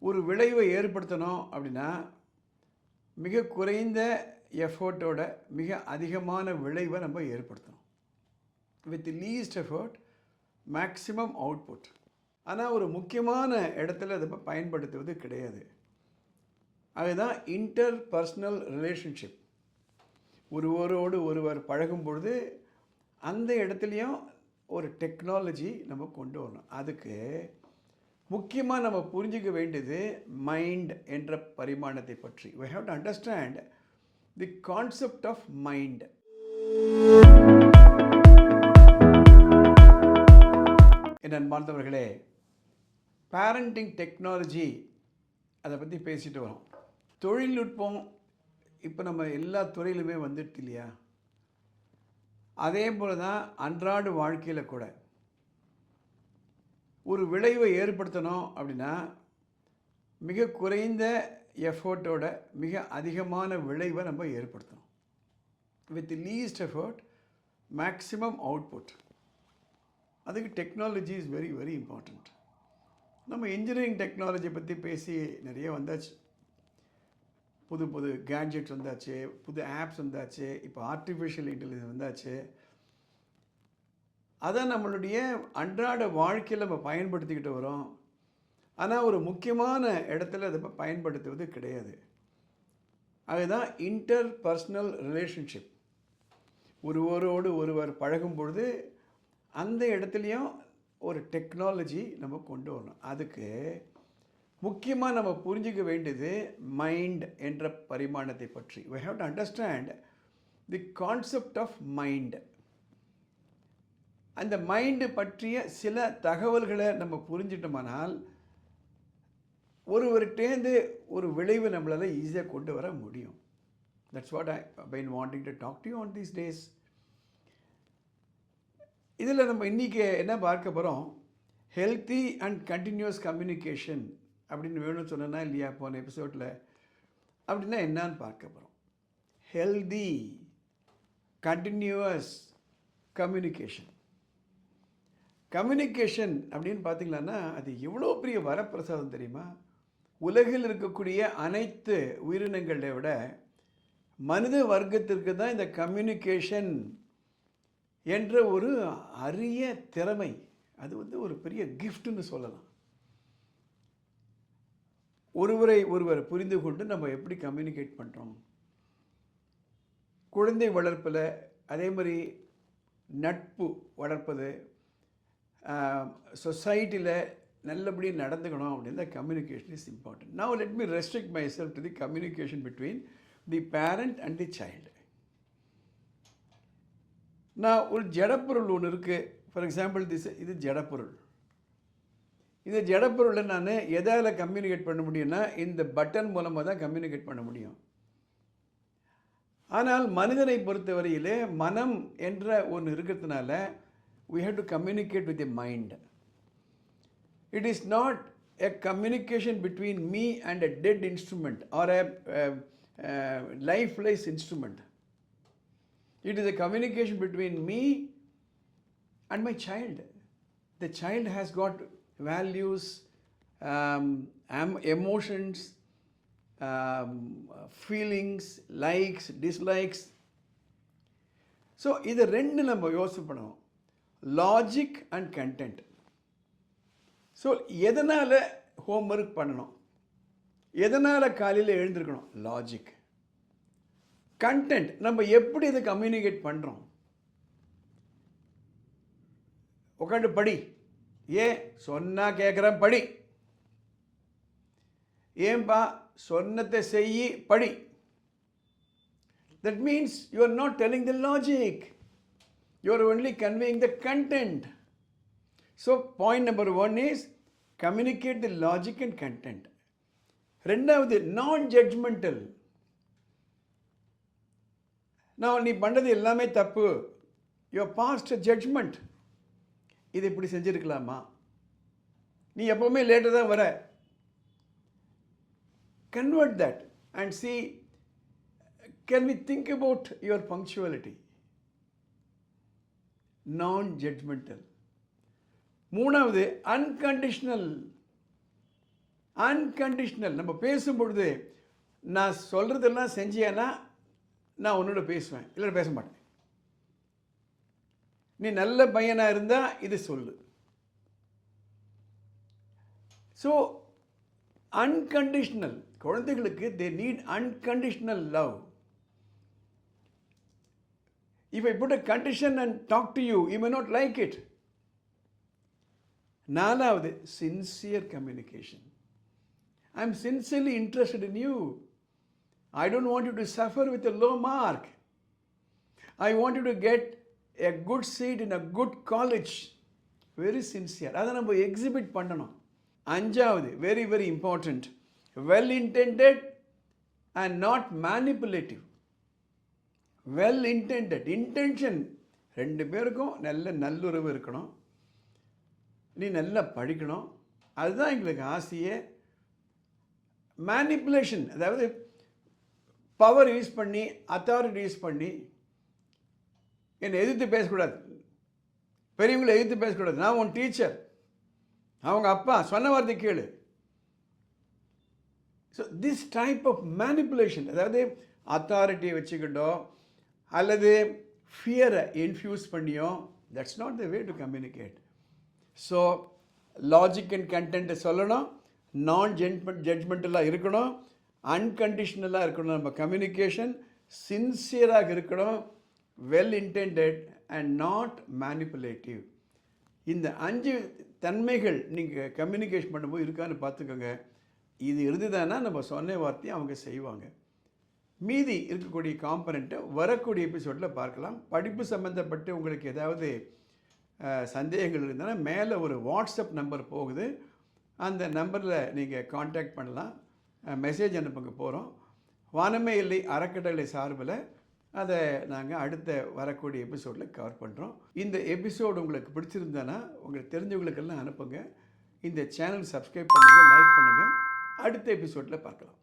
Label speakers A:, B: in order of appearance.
A: ஒரு விளைவை ஏற்படுத்தணும் அப்படின்னா மிக குறைந்த எஃபோர்ட்டோட மிக அதிகமான விளைவை நம்ம ஏற்படுத்தணும். With least effort maximum output ஆனால் ஒரு முக்கியமான இடத்துல அதை பயன்படுத்துவது கிடையாது. அதுதான் இன்டர் பர்சனல் ரிலேஷன்ஷிப் ஒருவரோடு ஒருவர் பழகும் பொழுது அந்த இடத்துலையும் ஒரு டெக்னாலஜி நம்ம கொண்டு வரணும். அதுக்கு முக்கியமாக நம்ம புரிஞ்சிக்க வேண்டியது மைண்ட் என்ற பரிமாணத்தை பற்றி. We have to understand the concept of mind என் அன்பார்ந்தவர்களே பேரண்டிங் டெக்னாலஜி அதை பற்றி பேசிட்டு வரோம். தொழில்நுட்பம் இப்போ நம்ம எல்லா துறையிலுமே வந்துடுது இல்லையா? அதே போல தான் அன்றாட வாழ்க்கையில் கூட ஒரு விளைவை ஏற்படுத்தணும் அப்படின்னா மிக குறைந்த எஃபோர்ட்டோட மிக அதிகமான விளைவை நம்ம ஏற்படுத்தணும். With least effort maximum output அதுக்கு technology is very very important நம்ம இன்ஜினியரிங் டெக்னாலஜி பற்றி பேசி நிறைய வந்தாச்சு. புது புது கேட்ஜெட்ஸ் வந்தாச்சு புது ஆப்ஸ் வந்தாச்சு இப்போ ஆர்டிஃபிஷியல் இன்டெலிஜென்ஸ் வந்தாச்சு. அதை நம்மளுடைய அன்றாட வாழ்க்கையில் நம்ம பயன்படுத்திக்கிட்டு வரோம். ஆனால் ஒரு முக்கியமான இடத்துல அதை பயன்படுத்துவது கிடையாது. அதுதான் இன்டர் பர்சனல் ரிலேஷன்ஷிப் ஒருவரோடு ஒருவர் பழகும் பொழுது அந்த இடத்துலையும் ஒரு டெக்னாலஜி நம்ம கொண்டு வரணும். அதுக்கு முக்கியமாக நம்ம புரிஞ்சிக்க வேண்டியது மைண்ட் என்ற பரிமாணத்தை பற்றி. We have to understand the concept of mind அந்த மைண்டு பற்றிய சில தகவல்களை நம்ம புரிஞ்சிட்டோமானால் ஒருவர்கிட்டேருந்து ஒரு விளைவு நம்மளால் ஈஸியாக கொண்டு வர முடியும். That's what I been wanting to talk to on these days இதில் நம்ம இன்றைக்கி என்ன பார்க்க போகிறோம் ஹெல்த்தி அண்ட் கண்டினியூஸ் கம்யூனிகேஷன் அப்படின்னு வேணும்னு சொன்னேன்னா இல்லையா போன எபிசோடில் அப்படின்னா என்னான்னு பார்க்க போகிறோம் ஹெல்தி கண்டினியூவஸ் கம்யூனிகேஷன் கம்யூனிகேஷன் அப்படின்னு பார்த்தீங்களான்னா அது எவ்வளோ பெரிய வரப்பிரசாதம் தெரியுமா? உலகில் இருக்கக்கூடிய அனைத்து உயிரினங்களை விட மனித வர்க்கத்திற்கு தான் இந்த கம்யூனிகேஷன் என்ற ஒரு அரிய திறமை. அது வந்து ஒரு பெரிய கிஃப்ட்னு சொல்லலாம். ஒருவரை ஒருவர் புரிந்து கொண்டு நம்ம எப்படி கம்யூனிகேட் பண்ணுறோம் குழந்தை வளர்ப்பில் அதே மாதிரி நட்பு வளர்ப்பது சொசைட்டியில் நல்லபடியாக நடந்துக்கணும் அப்படின்னா communication is important now let me restrict myself to the communication between the parent and the child நான் ஒரு ஜடப்பொருள் ஒன்று இருக்குது ஃபார் எக்ஸாம்பிள் திஸ் இது ஜடப்பொருள். இந்த ஜடப்பொருளை நான் எதால் கம்யூனிகேட் பண்ண முடியும்னா இந்த பட்டன் மூலமாக தான் கம்யூனிகேட் பண்ண முடியும். ஆனால் மனிதனை பொறுத்தவரையிலே மனம் என்ற ஒன்று இருக்கிறதுனால we have to communicate with the mind. It is not a communication between me and a dead instrument or a, uh, uh, lifeless instrument. It is a communication between me and my child. The child has got values, um, am- emotions, um, feelings, likes, dislikes. So இதை ரெண்டு நம்ம யோசனை பண்ணுவோம் logic and content so எதனால் homework பண்ணணும்? எதனால் காலையில் எழுந்திருக்கணும்? Logic content நம்ம எப்படி இதை கம்யூனிகேட் பண்ணுறோம் உட்காந்து படி. ஏன்? சொன்னால் கேட்குறேன் படி. ஏன்பா? சொன்னத்தை செய் படி. That means you are not telling the logic you are only conveying the content. So, point number one is communicate the logic and content. ரெண்டாவது நான் ஜட்ஜ்மெண்டல் நான் நீ பண்ணது எல்லாமே தப்பு. யுவர் பாஸ்ட் ஜட்ஜ்மெண்ட் இது இப்படி செஞ்சுருக்கலாமா? நீ எப்போவுமே லேட்டாக தான் வர. Convert that and C can we think about your punctuality நான் ஜட்மெண்டல் மூணாவது அன்கண்டிஷ்னல் அன்கண்டிஷ்னல் நம்ம பேசும்பொழுது நான் சொல்கிறதெல்லாம் செஞ்சியானா நான் உன்னோட பேசுவேன். இல்லை பேச மாட்டேன். நீ நல்ல பையனாக இருந்தால் இது சொல்லு. ஸோ அன்கண்டிஷ்னல் குழந்தைகளுக்கு they need unconditional love If I put a condition and talk to you, you may not like it. நாலாவது sincere communication I am sincerely interested in you I don't want you to suffer with a low mark I want you to get a good seat in a good college very sincere அதை நம்ம exhibit பண்ணணும். அஞ்சாவது very very important well intended and not manipulative well intended intention ரெண்டு பேருக்கும் நல்ல நல்லுறவு இருக்கணும். நீ நல்லா படிக்கணும். அதுதான் எங்களுக்கு ஆசையே. மேனிப்புலேஷன் அதாவது பவர் யூஸ் பண்ணி அத்தாரிட்டி யூஸ் பண்ணி என்னை எதிர்த்து பேசக்கூடாது. பெரியவங்களை எதிர்த்து பேசக்கூடாது. நான் உன் டீச்சர் அவங்க அப்பா. சொன்ன வார்த்தை கேளு. So this type of manipulation அதாவது அத்தாரிட்டியை வச்சுக்கிட்டோ அல்லது ஃபியரை இன்ஃப்யூஸ் பண்ணியோ that's not the way to communicate so logic and கண்டென்ட்டை சொல்லணும் நான் ஜென்மெண்ட் ஜட்ஜ்மெண்டலாக இருக்கணும் அன்கண்டிஷ்னலாக இருக்கணும் நம்ம கம்யூனிகேஷன் சின்சியராக இருக்கணும் well intended and not manipulative இந்த அஞ்சு தன்மைகள் நீங்கள் கம்யூனிகேஷன் பண்ணும்போது இருக்கான்னு பார்த்துக்கோங்க. இது இருந்ததுன்னா நம்ம சொன்ன வார்த்தையை அவங்க செய்வாங்க. மீதி இருக்கக்கூடிய காம்பனண்ட்டை வரக்கூடிய எபிசோடில் பார்க்கலாம். படிப்பு சம்மந்தப்பட்டு உங்களுக்கு ஏதாவது சந்தேகங்கள் இருந்தால் மேலே ஒரு வாட்ஸ்அப் நம்பர் போகுது. அந்த நம்பரில் நீங்கள் காண்டாக்ட் பண்ணலாம். மெசேஜ் அனுப்புங்க போகிறோம் வானமே இல்லை அறக்கட்டளை சார்பில் அதை நாங்கள் அடுத்த வரக்கூடிய எபிசோடில் கவர் பண்ணுறோம் இந்த எபிசோடு உங்களுக்கு பிடிச்சிருந்தேன்னா உங்களுக்கு தெரிஞ்சவங்களுக்கெல்லாம் அனுப்புங்க. இந்த சேனல் சப்ஸ்கிரைப் பண்ணுங்கள் லைக் பண்ணுங்கள் அடுத்த எபிசோடில் பார்க்கலாம்.